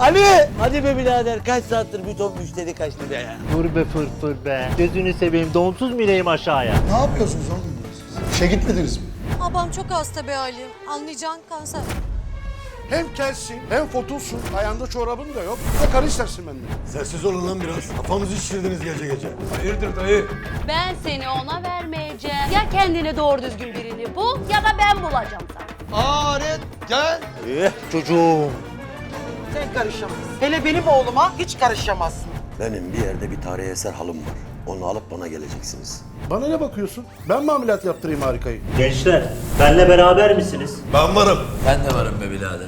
Ali! Hadi be birader kaç saattir bir ton müşteri kaçtı be ya. Dur be fırfır be. Gözünü seveyim donsuz mu ineyim aşağıya? Ne yapıyorsunuz oğlum siz? İşe gitmediniz mi? Babam çok hasta be Ali. Anlayacağın kanser. Hem kelsin hem fotulsun. Ayağında çorabın da yok. De karı istersin benden. Sessiz olun lan biraz. Kafamızı şişirdiniz gece gece. Hayırdır dayı? Ben seni ona vermeyeceğim. Ya kendine doğru düzgün birini bul ya da ben bulacağım sana. Aret gel. Eh çocuğum. Sen karışamazsın. Hele benim oğluma hiç karışamazsın. Benim bir yerde bir tarihi eser halım var. Onu alıp bana geleceksiniz. Bana ne bakıyorsun? Ben mi ameliyat yaptırayım harikayı? Gençler benle beraber misiniz? Ben varım. Ben de varım be birader.